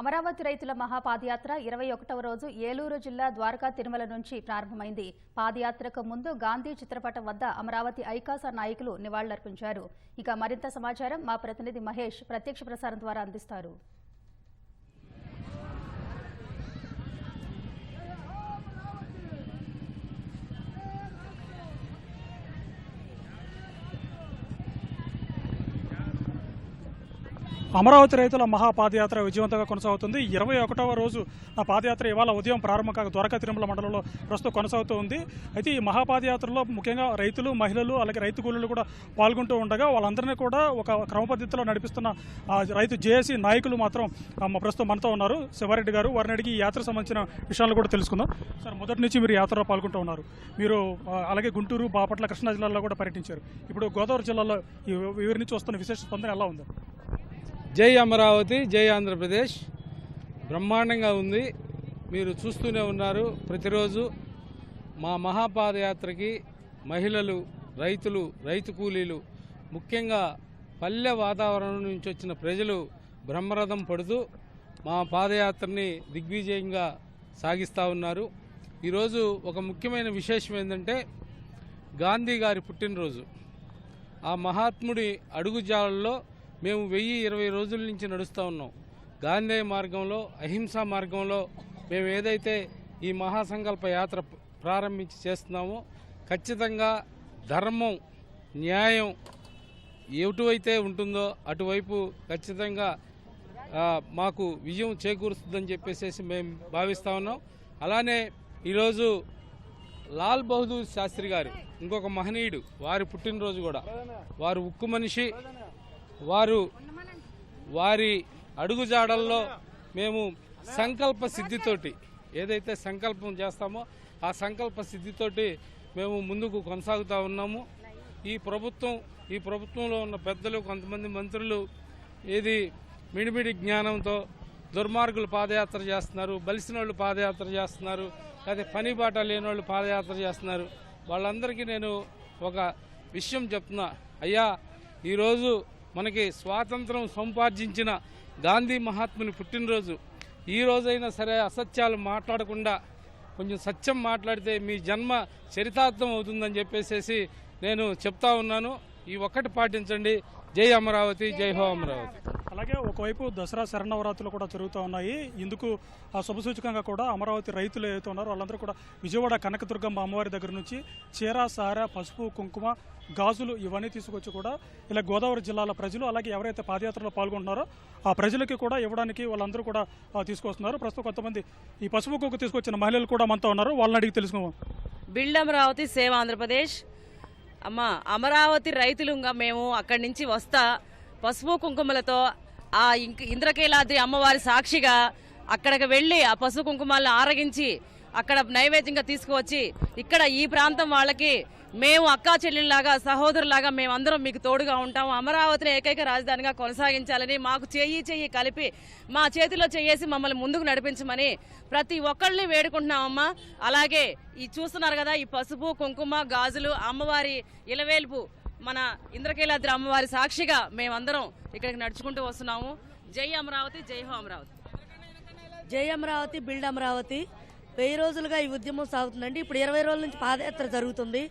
అమరావతి రైతుల మహాపాదయాత్ర ఇరవై ఒకటవ రోజు ఏలూరు జిల్లా ద్వారకా తిరుమల నుంచి ప్రారంభమైంది. పాదయాత్రకు ముందు గాంధీ చిత్రపటం వద్ద అమరావతి ఐకాస నాయకులు నివాళులర్పించారు. ఇక మరింత సమాచారం మా ప్రతినిధి మహేష్ ప్రత్యక్ష ప్రసారం ద్వారా అందిస్తారు. అమరావతి రైతుల మహాపాదయాత్ర విజయవంతంగా కొనసాగుతుంది. ఇరవై ఒకటవ రోజు ఆ పాదయాత్ర ఇవాళ ఉదయం ప్రారంభం కాక ద్వారకా తిరుమల మండలంలో ప్రస్తుతం కొనసాగుతూ ఉంది అయితే ఈ మహాపాదయాత్రలో ముఖ్యంగా రైతులు మహిళలు అలాగే రైతు కూలీలు కూడా పాల్గొంటూ ఉండగా వాళ్ళందరినీ కూడా ఒక క్రమ పద్ధతిలో నడిపిస్తున్న రైతు జేఏసీ నాయకులు మాత్రం ప్రస్తుతం మనతో ఉన్నారు. శివారెడ్డి గారు వారిని అడిగి ఈ యాత్రకు సంబంధించిన విషయాలు కూడా తెలుసుకుందాం. సార్ మొదటి నుంచి మీరు యాత్రలో పాల్గొంటూ ఉన్నారు. మీరు అలాగే గుంటూరు బాపట్ల కృష్ణా జిల్లాలో కూడా పర్యటించారు. ఇప్పుడు గోదావరి జిల్లాలో వీరి నుంచి వస్తున్న విశేష స్పందన ఎలా ఉంది? జై అమరావతి జై ఆంధ్రప్రదేశ్. బ్రహ్మాండంగా ఉంది. మీరు చూస్తూనే ఉన్నారు ప్రతిరోజు మా మహాపాదయాత్రకి మహిళలు రైతులు రైతు కూలీలు ముఖ్యంగా పల్లె వాతావరణం నుంచి వచ్చిన ప్రజలు బ్రహ్మరథం పడుతూ మా పాదయాత్రని దిగ్విజయంగా సాగిస్తూ ఉన్నారు. ఈరోజు ఒక ముఖ్యమైన విశేషం ఏంటంటే గాంధీ గారి పుట్టినరోజు. ఆ మహాత్ముడి అడుగుజాలలో మేము వెయ్యి ఇరవై రోజుల నుంచి నడుస్తూ ఉన్నాం. గాంధీ మార్గంలో అహింసా మార్గంలో మేము ఏదైతే ఈ మహాసంకల్ప యాత్ర ప్రారంభించి చేస్తున్నామో ఖచ్చితంగా ధర్మం న్యాయం ఎటువైతే ఉంటుందో అటువైపు ఖచ్చితంగా మాకు విజయం చేకూరుస్తుందని చెప్పేసి మేము భావిస్తా ఉన్నాం. అలానే ఈరోజు లాల్ బహదూర్ శాస్త్రి గారు ఇంకొక మహనీయుడు వారి పుట్టినరోజు కూడా. వారు ఉక్కు మనిషి. వారు వారి అడుగుజాడల్లో మేము సంకల్ప సిద్ధితోటి ఏదైతే సంకల్పం చేస్తామో ఆ సంకల్ప సిద్ధితోటి మేము ముందుకు కొనసాగుతూ ఉన్నాము. ఈ ప్రభుత్వం ఈ ప్రభుత్వంలో ఉన్న పెద్దలు కొంతమంది మంత్రులు ఏది మిడిమిడి జ్ఞానంతో దుర్మార్గులు పాదయాత్ర చేస్తున్నారు బలిసిన వాళ్ళు పాదయాత్ర చేస్తున్నారు లేదా పని బాట లేని వాళ్ళు పాదయాత్ర చేస్తున్నారు. వాళ్ళందరికీ నేను ఒక విషయం చెప్తున్నా. అయ్యా ఈరోజు మనకి స్వాతంత్రం సంపార్జించిన గాంధీ మహాత్ముని పుట్టినరోజు. ఈ రోజైనా సరే అసత్యాలు మాట్లాడకుండా కొంచెం సత్యం మాట్లాడితే మీ జన్మ చరితార్థం అవుతుందని చెప్పేసి నేను చెప్తా ఉన్నాను. ఈ ఒక్కటి పాటించండి. జై అమరావతి జై హో అమరావతి. అలాగే ఒకవైపు దసరా శరణవరాత్రులు కూడా జరుగుతూ ఉన్నాయి. ఇందుకు ఆ శుభసూచకంగా కూడా అమరావతి రైతులు ఏదైతే ఉన్నారో వాళ్ళందరూ కూడా విజయవాడ కనకదుర్గమ్మ అమ్మవారి దగ్గర నుంచి చీర సార పసుపు కుంకుమ గాజులు ఇవన్నీ తీసుకొచ్చి కూడా ఇలా గోదావరి జిల్లాల ప్రజలు అలాగే ఎవరైతే పాదయాత్రలో పాల్గొంటున్నారో ఆ ప్రజలకి కూడా ఇవ్వడానికి వాళ్ళందరూ కూడా తీసుకొస్తున్నారు. ప్రస్తుతం కొంతమంది ఈ పసుపు కుంకు తీసుకొచ్చిన మహిళలు కూడా మనతో ఉన్నారు. వాళ్ళని అడిగి తెలుసుకుందాం. Build Amaravati save Andhra Pradesh. అమ్మ అమరావతి రైతులుగా మేము అక్కడి నుంచి వస్తా. పసుపు కుంకుమలతో ఆ ఇంద్రకీలాద్రి అమ్మవారి సాక్షిగా అక్కడికి వెళ్ళి ఆ పశు కుంకుమాలను ఆరగించి అక్కడ నైవేద్యంగా తీసుకువచ్చి ఇక్కడ ఈ ప్రాంతం వాళ్ళకి మేము అక్కా చెల్లెల్లాగా సహోదరులాగా మేమందరం మీకు తోడుగా ఉంటాము. అమరావతిని ఏకైక రాజధానిగా కొనసాగించాలని మాకు చెయ్యి చెయ్యి కలిపి మా చేతిలో చెయ్యేసి మమ్మల్ని ముందుకు నడిపించమని ప్రతి ఒక్కళ్ళని వేడుకుంటున్నామమ్మా. అలాగే ఈ చూస్తున్నారు కదా ఈ పసుపు కుంకుమ గాజులు అమ్మవారి ఇలవేల్పు మన ఇంద్రకీలాద్రి అమ్మవారి సాక్షిగా మేమందరం ఇక్కడికి నడుచుకుంటూ వస్తున్నాము. జై అమరావతి జై హో అమరావతి. జై అమరావతి బిల్డ్ అమరావతి. వెయ్యి రోజులుగా ఈ ఉద్యమం సాగుతుందండి. ఇప్పుడు ఇరవై రోజుల నుంచి పాదయాత్ర జరుగుతుంది.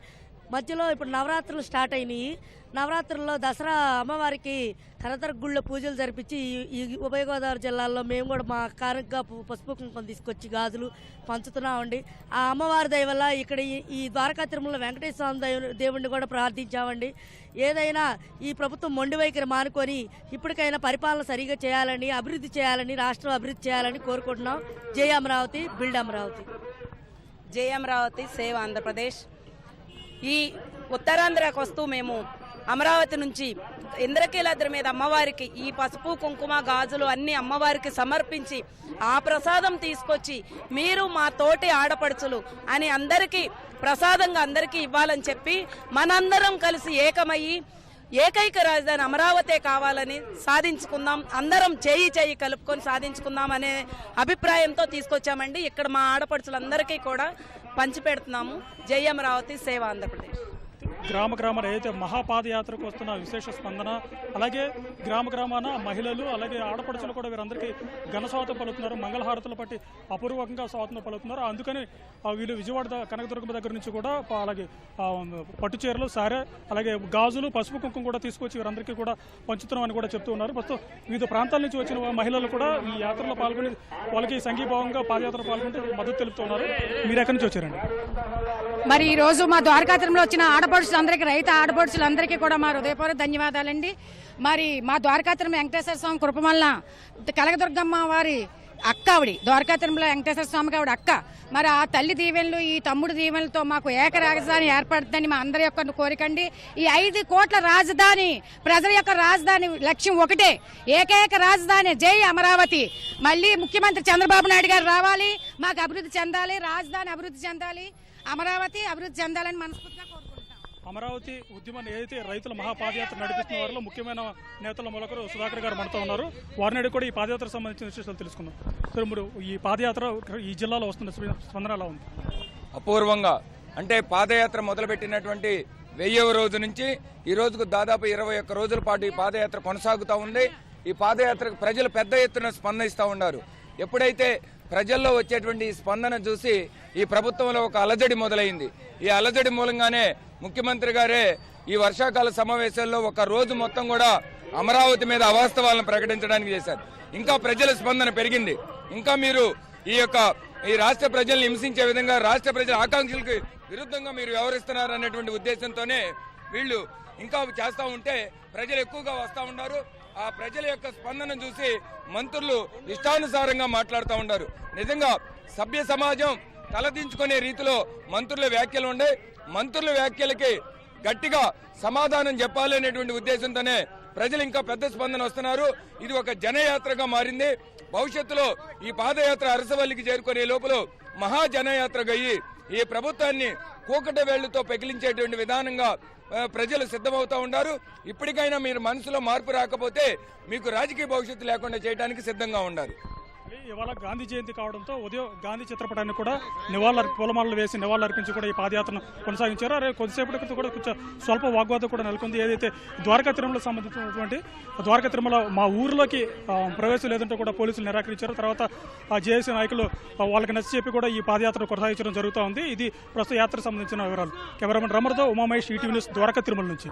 మధ్యలో ఇప్పుడు నవరాత్రులు స్టార్ట్ అయినాయి. నవరాత్రుల్లో దసరా అమ్మవారికి తరతర గుళ్ళ పూజలు జరిపించి ఈ- ఉభయ గోదావరి జిల్లాల్లో మేము కూడా మా కానుకగా పసుపు కుంకుమ తీసుకొచ్చి గాజులు పంచుతున్నామండి. ఆ అమ్మవారి దయ వల్ల ఇక్కడ ఈ- ఈ ద్వారకా తిరుమల వెంకటేశ్వర స్వామి దేవుణ్ణి కూడా ప్రార్థించామండి. ఏదైనా ఈ ప్రభుత్వం మొండి వైఖరి మానుకొని ఇప్పటికైనా పరిపాలన సరిగా చేయాలని అభివృద్ధి చేయాలని రాష్ట్రం అభివృద్ధి చేయాలని కోరుకుంటున్నాం. జై అమరావతి బిల్డ్ అమరావతి. జై అమరావతి సేవ్ ఆంధ్రప్రదేశ్. ఈ ఉత్తరాంధ్రకు వస్తూ మేము అమరావతి నుంచి ఇంద్రకీలాద్రి మీద అమ్మవారికి ఈ పసుపు కుంకుమ గాజులు అన్ని అమ్మవారికి సమర్పించి ఆ ప్రసాదం తీసుకొచ్చి మీరు మా తోటి ఆడపడుచులు అని అందరికీ ప్రసాదంగా అందరికీ ఇవ్వాలని చెప్పి మనందరం కలిసి ఏకమయ్యి ఏకైక రాజధాని అమరావతే కావాలని సాధించుకుందాం అందరం చేయి చేయి కలుపుకొని సాధించుకుందాం అనే అభిప్రాయంతో తీసుకొచ్చామండి. ఇక్కడ మా ఆడపడుచులందరికీ కూడా పంచిపెడుతున్నాము. జై అమరావతి సేవ ఆంధ్రప్రదేశ్. గ్రామ గ్రామాలు ఏదైతే మహాపాదయాత్రకు వస్తున్న విశేష స్పందన అలాగే గ్రామ గ్రామాన మహిళలు అలాగే ఆడపడుచులు కూడా వీరందరికీ ఘన స్వాగతం పలుకుతున్నారు. మంగళహారతులు పట్టి అపూర్వకంగా స్వాతం పలుకుతున్నారు. అందుకని వీళ్ళు విజయవాడ కనకదుర్గమ్మ కనకదుర్గం దగ్గర నుంచి కూడా అలాగే పట్టు చీరలు సారే అలాగే గాజులు పసుపు కుంకుమ కూడా తీసుకొచ్చి వీరందరికీ కూడా పంచుతున్నామని కూడా చెప్తూ ఉన్నారు. ప్రస్తుతం వివిధ ప్రాంతాల నుంచి వచ్చిన మహిళలు కూడా ఈ యాత్రలో పాల్గొని వాళ్ళకి సంఘీభావంగా పాదయాత్ర పాల్గొంటే మద్దతు తెలుపుతున్నారు మీరు ఎక్కడి నుంచి వచ్చారండి? మరి ఈ రోజు మా ద్వారకాపురంలో వచ్చిన ఆడపడుచు ఆడపడుచులందరికీ రైతు ఆడపడుచులందరికీ కూడా మా హృదయపూర్వక ధన్యవాదాలండి. మరి మా ద్వారకాతిరం వెంకటేశ్వర స్వామి కృపమల్ల కనకదుర్గమ్మ వారి అక్క ఆవిడి ద్వారకాతిరంలో వెంకటేశ్వర స్వామికి ఆవిడ అక్క. మరి ఆ తల్లి దీవెనలు ఈ తమ్ముడు దీవెనలతో మాకు ఏక రాజధాని ఏర్పడుతుందని మా అందరి యొక్క కోరికండి ఈ ఐదు కోట్ల రాజధాని ప్రజల యొక్క రాజధాని లక్ష్యం ఒకటే. ఏకైక రాజధాని జై అమరావతి. మళ్ళీ ముఖ్యమంత్రి చంద్రబాబు నాయుడు గారు రావాలి మాకు అభివృద్ధి చెందాలి రాజధాని అభివృద్ధి చెందాలి అమరావతి అభివృద్ధి చెందాలని మనస్ఫూర్తిగా కోరుకుంటున్నాం. అమరావతి ఉద్యమాన్ని ఏదైతే రైతుల మహాపాదయాత్ర నడిపిస్తున్న వారిలో ముఖ్యమైన నేతల మొలకరు సుధాకర్ గారు మనతో ఉన్నారు. వారిని అడిగి కూడా ఈ పాదయాత్రకు సంబంధించిన విశేషాలు తెలుసుకుందాం. సరే మీరు ఈ పాదయాత్ర ఈ జిల్లాలో వస్తున్న స్ప- స్పందన ఎలా ఉంది? అపూర్వంగా. అంటే పాదయాత్ర మొదలుపెట్టినటువంటి వెయ్యవ రోజు నుంచి ఈ రోజుకు దాదాపు ఇరవై ఒక్క రోజుల పాటు ఈ పాదయాత్ర కొనసాగుతూ ఉంది. ఈ పాదయాత్రకు ప్రజలు పెద్ద ఎత్తున స్పందిస్తూ ఉన్నారు. ఎప్పుడైతే ప్రజల్లో వచ్చేటువంటి ఈ స్పందన చూసి ఈ ప్రభుత్వంలో ఒక అలజడి మొదలైంది. ఈ అలజడి మూలంగానే ముఖ్యమంత్రి గారే ఈ వర్షాకాల సమావేశాల్లో ఒక రోజు మొత్తం కూడా అమరావతి మీద అవాస్తవాలను ప్రకటించడానికి చేశారు. ఇంకా ప్రజల స్పందన పెరిగింది. ఇంకా మీరు ఈ యొక్క ఈ రాష్ట్ర ప్రజల్ని హింసించే విధంగా రాష్ట్ర ప్రజల ఆకాంక్షలకు విరుద్ధంగా మీరు వ్యవహరిస్తున్నారు అనేటువంటి ఉద్దేశంతోనే వీళ్ళు ఇంకా చేస్తూ ఉంటే ప్రజలు ఎక్కువగా వస్తూ ఉన్నారు. ఆ ప్రజల యొక్క స్పందన చూసి మంత్రులు ఇష్టానుసారంగా మాట్లాడుతూ ఉన్నారు. నిజంగా సభ్య సమాజం తలదించుకునే రీతిలో మంత్రుల వ్యాఖ్యలు ఉండే మంత్రుల వ్యాఖ్యలకి గట్టిగా సమాధానం చెప్పాలి అనేటువంటి ఉద్దేశంతోనే ప్రజలు ఇంకా పెద్ద స్పందన వస్తున్నారు. ఇది ఒక జనయాత్రగా మారింది. భవిష్యత్తులో ఈ పాదయాత్ర అరసవల్లికి చేరుకునే లోపల మహాజనయాత్రగా అయ్యి ఈ ప్రభుత్వాన్ని కూకట వేళ్ళతో పెకిలించేటువంటి విధానంగా ప్రజలు సిద్ధమవుతా ఉన్నారు ఇప్పటికైనా మీరు మనసులో మార్పు రాకపోతే మీకు రాజకీయ భవిష్యత్తు లేకుండా చేయడానికి సిద్ధంగా ఉండాలి. ఇవాళ గాంధీ జయంతి కావడంతో ఉదయం గాంధీ చిత్రపటాన్ని కూడా నివాళులు పూలమాలలు వేసి నివాళులు అర్పించి కూడా ఈ పాదయాత్రను కొనసాగించారు. అరే కొద్దిసేపటి క్రితం కూడా కొంచెం స్వల్ప వాగ్వాదం కూడా నెలకొంది. ఏదైతే ద్వారకా తిరుమలకు సంబంధించినటువంటి ద్వారకా తిరుమల మా ఊరిలోకి ప్రవేశం లేదంటే కూడా పోలీసులు నిరాకరించారు. తర్వాత ఆ జేఏసీ నాయకులు వాళ్ళకి నచ్చి చెప్పి కూడా ఈ పాదయాత్ర కొనసాగించడం జరుగుతూ ఉంది. ఇది ప్రస్తుత యాత్రకు సంబంధించిన వివరాలు. కెమెరామెన్ రమర్తో ఉమామహేష్ ఈటీవీ న్యూస్ ద్వారకా తిరుమల నుంచి.